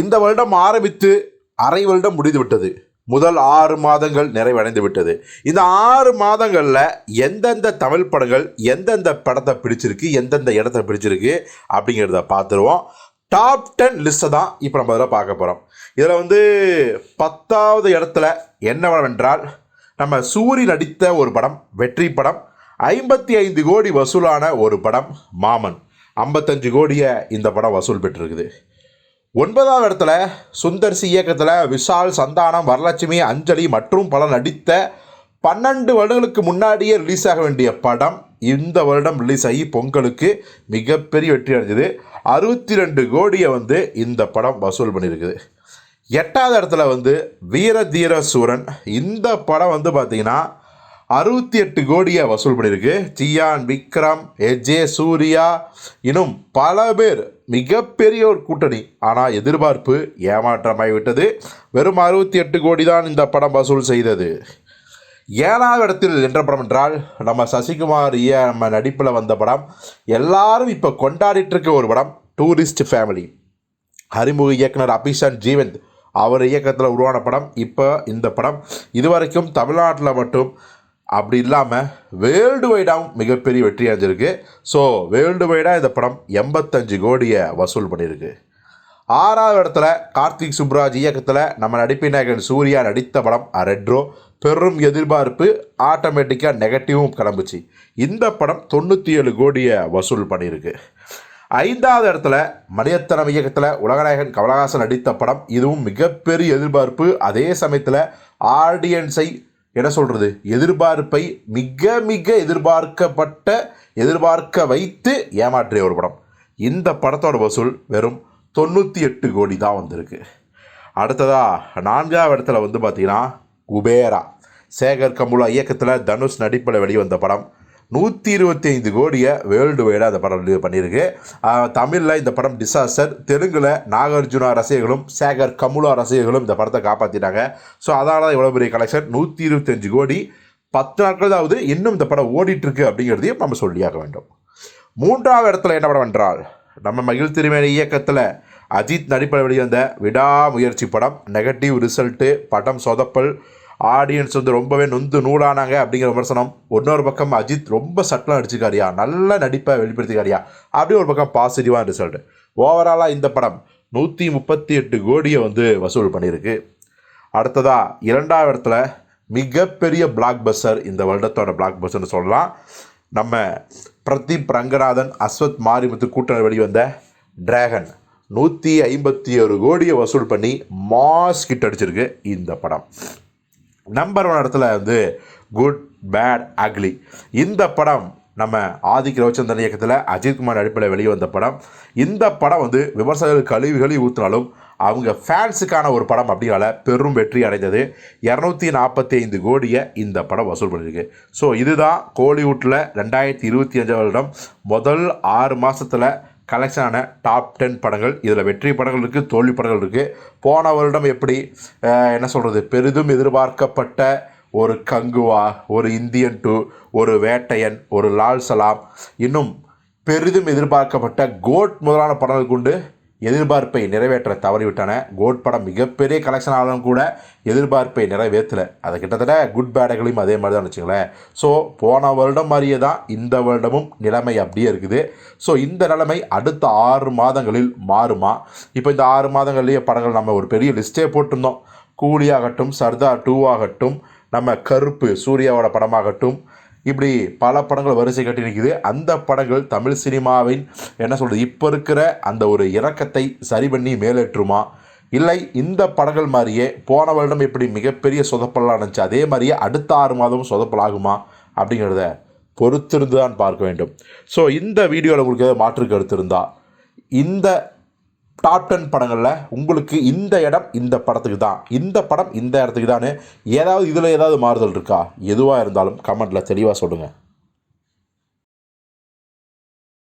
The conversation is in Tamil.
இந்த வருடம் ஆரம்பித்து அரை வருடம் முடிந்து விட்டது. முதல் ஆறு மாதங்கள் நிறைவடைந்து விட்டது. இந்த ஆறு மாதங்களில் எந்தெந்த தமிழ் படங்கள் எந்தெந்த படத்தை பிடிச்சிருக்கு எந்தெந்த இடத்த பிடிச்சிருக்கு அப்படிங்கிறத பார்த்துருவோம். டாப் டென் லிஸ்ட்டை தான் இப்போ நம்ம அதில் பார்க்க போகிறோம் இதில் வந்து பத்தாவது இடத்துல என்ன என்றால் நம்ம சூரி நடித்த ஒரு படம் வெற்றி படம் ஐம்பத்தி ஐந்து கோடி வசூலான ஒரு படம் மாமன். ஐம்பத்தஞ்சு கோடியை இந்த படம் வசூல் பெற்றிருக்குது. ஒன்பதாவது இடத்துல சுந்தர் சி இயக்கத்தில் விஷால் சந்தானம் வரலட்சுமி அஞ்சலி மற்றும் பல நடித்த பன்னெண்டு வருடங்களுக்கு முன்னாடியே ரிலீஸ் ஆக வேண்டிய படம் இந்த வருடம் ரிலீஸ் ஆகி பொங்கலுக்கு மிகப்பெரிய வெற்றி அடைஞ்சது. அறுபத்தி ரெண்டு கோடியை வந்து இந்த படம் வசூல் பண்ணியிருக்குது எட்டாவது இடத்துல வந்து வீர தீர சூரன் இந்த படம் வந்து பார்த்தீங்கன்னா அறுபத்தி எட்டு கோடியை வசூல் பண்ணியிருக்கு ஜியான் விக்ரம் எஜே சூர்யா இன்னும் பல பேர் மிகப்பெரிய ஒரு கூட்டணி. ஆனால் எதிர்பார்ப்பு ஏமாற்றமாகிவிட்டது வெறும் அறுபத்தி எட்டு கோடி தான் இந்த படம் வசூல் செய்தது. ஏழாவது இடத்தில் என்ற படம் என்றால் நம்ம சசிகுமார் ஐயா நம்ம நடிப்பில் வந்த படம். எல்லாரும் இப்போ கொண்டாடிட்டு இருக்க ஒரு படம் டூரிஸ்ட் ஃபேமிலி அறிமுக இயக்குனர் அபிஷான் ஜீவந்த் அவர் இயக்கத்தில் உருவான படம். இப்போ இந்த படம் இதுவரைக்கும் தமிழ்நாட்டில் மட்டும் அப்படி இல்லாமல் வேர்ல்டு வைடாகவும் மிகப்பெரிய வெற்றி அடைஞ்சிருக்கு. ஸோ வேர்ல்டு வைடாக இந்த படம் எண்பத்தஞ்சு கோடியை வசூல் பண்ணியிருக்கு ஆறாவது இடத்துல கார்த்திக் சுப்ராஜ் இயக்கத்தில் நம்ம நடிப்பு நாயகன் சூர்யா நடித்த படம் ரெட்ரோ பெரும் எதிர்பார்ப்பு ஆட்டோமேட்டிக்காக நெகட்டிவும் கிளம்புச்சு. இந்த படம் தொண்ணூற்றி ஏழு கோடியை வசூல் பண்ணியிருக்கு ஐந்தாவது இடத்துல மணியத்தனம் இயக்கத்தில் உலகநாயகன் கமலஹாசன் நடித்த படம் இதுவும் மிகப்பெரிய எதிர்பார்ப்பு. அதே சமயத்தில் ஆடியன்ஸை என்ன சொல்கிறது எதிர்பார்ப்பை மிக மிக எதிர்பார்க்கப்பட்ட எதிர்பார்க்க வைத்து ஏமாற்றிய ஒரு படம். இந்த படத்தோட வசூல் வெறும் தொண்ணூற்றி எட்டு கோடி தான் வந்திருக்கு. அடுத்ததாக நான்காவது இடத்துல வந்து பார்த்தீங்கன்னா குபேரா. சேகர் கமுலா இயக்கத்தில் தனுஷ் நடிப்பில் வெளிவந்த படம். நூற்றி இருபத்தி ஐந்து கோடியை வேர்ல்டு வைடாக அந்த படம் பண்ணியிருக்கு. தமிழில் இந்த படம் டிசாஸ்டர் தெலுங்கில் நாகார்ஜுனா ரசிகர்களும் சேகர் கமுலா ரசிகர்களும் இந்த படத்தை காப்பாற்றிட்டாங்க ஸோ அதனால தான் இவ்வளோ பெரிய கலெக்ஷன் நூற்றி இருபத்தஞ்சு கோடி. பத்து நாட்கள் ஆகுது இன்னும் இந்த படம் ஓடிட்டுருக்கு அப்படிங்கிறதையும் நம்ம சொல்லியாக வேண்டும். மூன்றாவது இடத்துல என்ன படம் என்றால் நம்ம மகிழ் திருமேனி இயக்கத்தில் அஜித் நடிப்பில் வெளிவந்த விடாமுயற்சி படம் நெகட்டிவ் ரிசல்ட்டு படம் சொதப்பல் ஆடியன்ஸ் வந்து ரொம்பவே நொந்து நூலானாங்க அப்படிங்கிற விமர்சனம். இன்னொரு பக்கம் அஜித் ரொம்ப சட்டலாம் அடிச்சுக்காரியா? நல்ல நடிப்பை வெளிப்படுத்திக்காரியா? அப்படி ஒரு பக்கம் பாசிட்டிவான ரிசல்ட் ஓவராலாக இந்த படம் நூற்றி முப்பத்தி எட்டு கோடியை வந்து வசூல் பண்ணியிருக்கு. அடுத்ததாக இரண்டாவது இடத்துல மிகப்பெரிய பிளாக் பஸ்டர் இந்த வருடத்தோட பிளாக் பஸ்டர்னு சொல்லலாம். நம்ம பிரதீப் ரங்கநாதன் அஸ்வத் மாரிமுத்து கூட்டணி வெளிவந்த டிராகன் நூற்றி ஐம்பத்தி ஒரு கோடியை வசூல் பண்ணி மாஸ் கிட் அடிச்சிருக்கு இந்த படம். நம்பர் ஒன் இடத்துல வந்து குட் பேட் அக்லி இந்த படம் நம்ம ஆதிக்க ரவிச்சந்திரன் இயக்கத்தில் அஜித்குமார் நடிப்பில் வெளிவந்த படம். இந்த படம் வந்து விமர்சகர்கள் கழிவுகளை ஊற்றினாலும் அவங்க ஃபேன்ஸுக்கான ஒரு படம் அப்படிங்கிறனால பெரும் வெற்றி அடைந்தது. இரநூத்தி நாற்பத்தி ஐந்து கோடியை இந்த படம் வசூல் பண்ணியிருக்கு ஸோ இதுதான் கோலிவுட்டில் ரெண்டாயிரத்தி இருபத்தி அஞ்சாம் வருடம் முதல் ஆறு மாதத்தில் கலெக்ஷனான டாப் டென் படங்கள். இதில் வெற்றி படங்கள் இருக்குது தோல்வி படங்கள் இருக்குது போன வருடம் எப்படி என்ன சொல்கிறது பெரிதும் எதிர்பார்க்கப்பட்ட ஒரு கங்குவா ஒரு இந்தியன் டூ ஒரு வேட்டையன் ஒரு லால் சலாம் இன்னும் பெரிதும் எதிர்பார்க்கப்பட்ட கோட் முதலான படங்கள் கொண்டு எதிர்பார்ப்பை நிறைவேற்ற தவறிவிட்டன. கோட் படம் மிகப்பெரிய கலெக்ஷன் ஆனாலும் கூட எதிர்பார்ப்பை நிறைவேற்றலை. அது கிட்டத்தட்ட குட் பேடுகளையும் அதே மாதிரி தான் வச்சுங்களேன் ஸோ போன வருடம் மாதிரியே தான் இந்த வருடமும் நிலைமை அப்படியே இருக்குது. ஸோ இந்த நிலைமை அடுத்த ஆறு மாதங்களில் மாறுமா? இப்போ இந்த ஆறு மாதங்கள்லேயே படங்கள் நம்ம ஒரு பெரிய லிஸ்ட்டே போட்டிருந்தோம். கூலியாகட்டும் சர்தார் டூ ஆகட்டும் நம்ம கருப்பு சூர்யாவோட படமாகட்டும் இப்படி பல படங்கள் வரிசை கட்டி நிற்குது அந்த படங்கள் தமிழ் சினிமாவின் என்ன சொல்கிறது இப்போ இருக்கிற அந்த ஒரு இறக்கத்தை சரி பண்ணி மேலேற்றுமா? இல்லை இந்த படங்கள் மாதிரியே போன வருடம் எப்படி மிகப்பெரிய சொதப்பலாக இருந்துச்சு அதே மாதிரியே அடுத்த ஆறு மாதமும் சொதப்பலாகுமா? அப்படிங்கிறத பொறுத்திருந்து தான் பார்க்க வேண்டும். ஸோ இந்த வீடியோவில் உங்களுக்கு ஏதாவது மாற்று கருத்து இருந்தால் இந்த டாப் டென் படங்களில் உங்களுக்கு இந்த இடம் இந்த படத்துக்கு தான். இந்த படம் இந்த இடத்துக்கு தானே ஏதாவது இதில் ஏதாவது மாறுதல் இருக்கா? எதுவாக இருந்தாலும் கமெண்ட்டில் தெளிவாக சொல்லுங்கள்